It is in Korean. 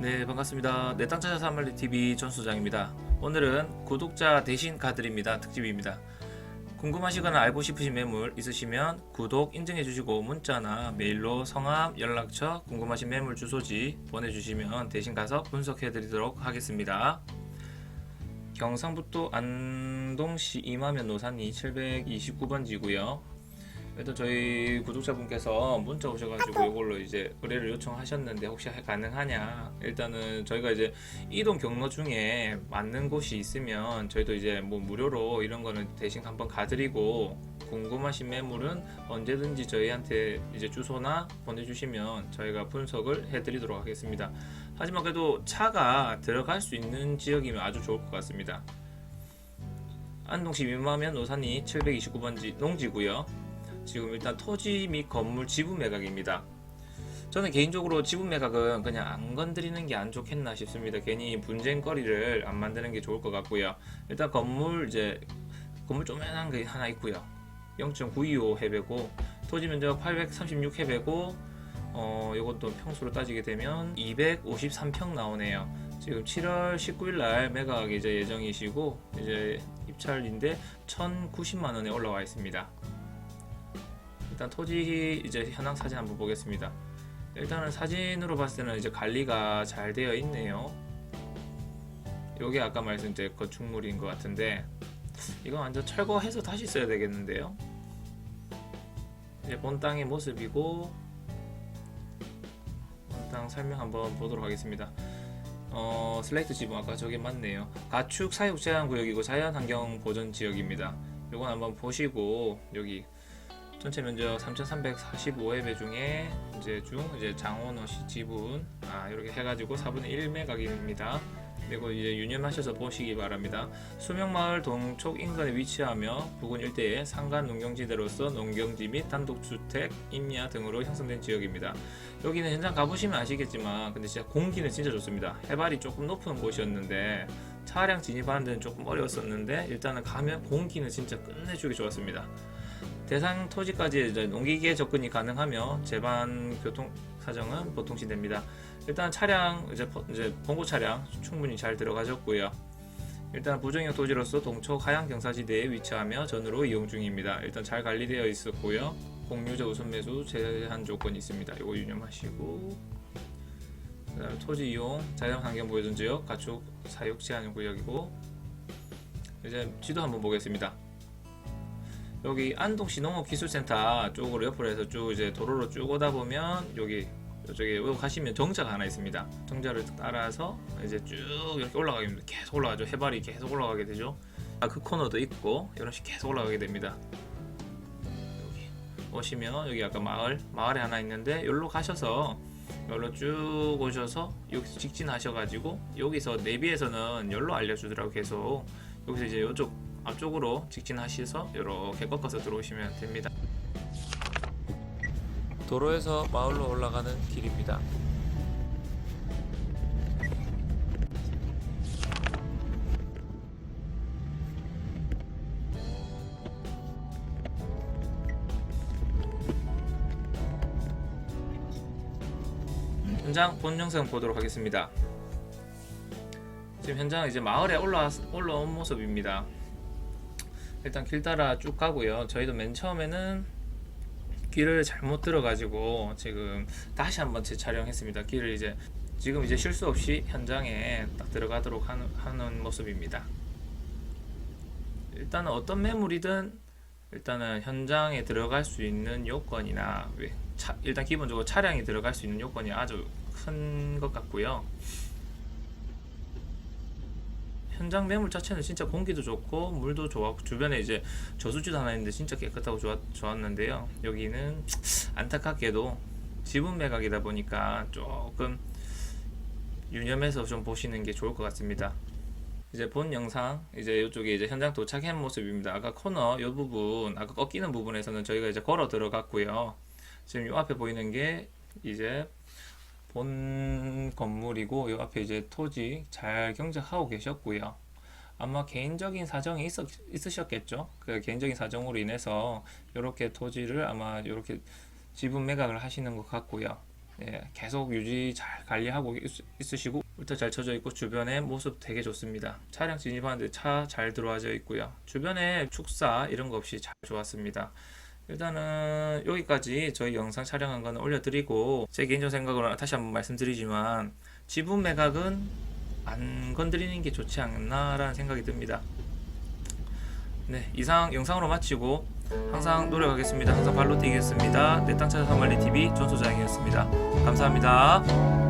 네 반갑습니다. 내 땅 찾아서 한말리 TV 전수장입니다. 오늘은 구독자 대신 가드립니다 특집입니다. 궁금하시거나 알고 싶으신 매물 있으시면 구독 인증해 주시고 문자나 메일로 성함, 연락처, 궁금하신 매물 주소지 보내주시면 대신 가서 분석해 드리도록 하겠습니다. 경상북도 안동시 이마면 노산이 729번지고요. 일단 저희 구독자분께서 문자 오셔가지고 이걸로 이제 의뢰를 요청하셨는데 혹시 가능하냐? 일단은 저희가 이제 이동 경로 중에 맞는 곳이 있으면 저희도 이제 뭐 무료로 이런 거는 대신 한번 가드리고 궁금하신 매물은 언제든지 저희한테 이제 주소나 보내주시면 저희가 분석을 해드리도록 하겠습니다. 하지만 그래도 차가 들어갈 수 있는 지역이면 아주 좋을 것 같습니다. 안동시 민마면 노산이 729번지 농지고요. 지금 일단 토지 및 건물 지분 매각입니다. 저는 개인적으로 지분 매각은 그냥 안 건드리는 게 안 좋겠나 싶습니다. 괜히 분쟁거리를 안 만드는 게 좋을 것 같고요. 일단 건물 이제 건물 조그만한 게 하나 있고요. 0.925 해배고 토지 면적 836 해배고 어 이것도 평수로 따지게 되면 253평 나오네요. 지금 7월 19일 날 매각 이제 예정이시고 이제 입찰인데 1,090만 원에 올라와 있습니다. 일단 토지 이제 현황 사진 한번 보겠습니다. 일단은 사진으로 봤을 때는 이제 관리가 잘 되어 있네요. 요게 아까 말씀드린 건축물인 것 같은데 이거 완전 철거해서 다시 써야 되겠는데요. 이제 본 땅의 모습이고 본 땅 설명 한번 보도록 하겠습니다. 어, 슬레이트 지붕 아까 저게 맞네요. 가축 사육 제한 구역이고 자연 환경 보전 지역입니다. 요건 한번 보시고 여기 전체 면적 3,345회배 중에 이제 중 이제 장원호 시 지분 아 이렇게 해가지고 4분의 1 매각입니다. 그리고 이제 유념하셔서 보시기 바랍니다. 수명마을 동쪽 인근에 위치하며 부근 일대에 상간 농경지대로서 농경지 및 단독주택, 임야 등으로 형성된 지역입니다. 여기는 현장 가보시면 아시겠지만 근데 진짜 공기는 진짜 좋습니다. 해발이 조금 높은 곳이었는데 차량 진입하는 데는 조금 어려웠었는데 일단은 가면 공기는 진짜 끝내주기 좋았습니다. 대상 토지까지 농기계 접근이 가능하며 제반 교통 사정은 보통 시됩니다. 일단 차량 이제 포- 이제 봉고 차량 충분히 잘 들어가졌고요. 일단 부정형 토지로서 동쪽 하양 경사지대에 위치하며 전으로 이용 중입니다. 일단 잘 관리되어 있었고요. 공유자 우선 매수 제한 조건이 있습니다. 이거 유념하시고 그다음 토지 이용 자연 환경 보여준 지역 가축 사육 제한 구역이고 이제 지도 한번 보겠습니다. 여기 안동시 농업기술센터 쪽으로 옆으로 해서 쭉 이제 도로로 쭉 오다 보면 여기 이쪽에 여기 가시면 정자가 하나 있습니다. 정자를 따라서 이제 쭉 이렇게 올라가게 됩니다. 계속 올라가죠. 해발이 계속 올라가게 되죠. 아 그 코너도 있고 이런 식으로 계속 올라가게 됩니다. 여기 오시면 여기 아까 마을 마을에 하나 있는데 여기로 가셔서 여기로 쭉 오셔서 여기서 직진하셔가지고 여기서 내비에서는 여기로 알려주더라고 계속 여기서 이제 이쪽 앞쪽으로 직진하셔서 이렇게 꺾어서 들어오시면 됩니다. 도로에서 마을로 올라가는 길입니다. 현장 본 영상 보도록 하겠습니다. 지금 현장 이제 마을에 올라 올라온 모습입니다. 일단 길 따라 쭉 가고요. 저희도 맨 처음에는 길을 잘못 들어가지고 지금 다시 한번 재촬영했습니다. 길을 이제 지금 이제 실수 없이 현장에 딱 들어가도록 하는, 하는 모습입니다. 일단은 어떤 매물이든 일단은 현장에 들어갈 수 있는 요건이나 왜 차, 일단 기본적으로 차량이 들어갈 수 있는 요건이 아주 큰 것 같고요. 현장 매물 자체는 진짜 공기도 좋고 물도 좋았고 주변에 이제 저수지도 하나 있는데 진짜 깨끗하고 좋았, 좋았는데요. 여기는 안타깝게도 지분 매각이다 보니까 조금 유념해서 좀 보시는 게 좋을 것 같습니다. 이제 본 영상 이제 이쪽에 이제 현장 도착한 모습입니다. 아까 코너 이 부분 아까 꺾이는 부분에서는 저희가 이제 걸어 들어갔고요. 지금 이 앞에 보이는 게 이제 본 건물이고 이 앞에 이제 토지 잘 경작하고 계셨고요. 아마 개인적인 사정이 있었, 있으셨겠죠. 그 개인적인 사정으로 인해서 이렇게 토지를 아마 이렇게 지분 매각을 하시는 것 같고요. 예, 계속 유지 잘 관리하고 있, 있으시고 울타 잘 쳐져 있고 주변에 모습 되게 좋습니다. 차량 진입하는데 차 잘 들어와져 있고요. 주변에 축사 이런 거 없이 잘 좋았습니다. 일단은 여기까지 저희 영상 촬영한 거는 올려드리고 제 개인적 생각으로는 다시 한번 말씀드리지만 지분 매각은 안 건드리는 게 좋지 않나라는 생각이 듭니다. 네 이상 영상으로 마치고 항상 노력하겠습니다. 항상 발로 뛰겠습니다. 내 땅 찾아 산말리 TV 존소장이었습니다. 감사합니다.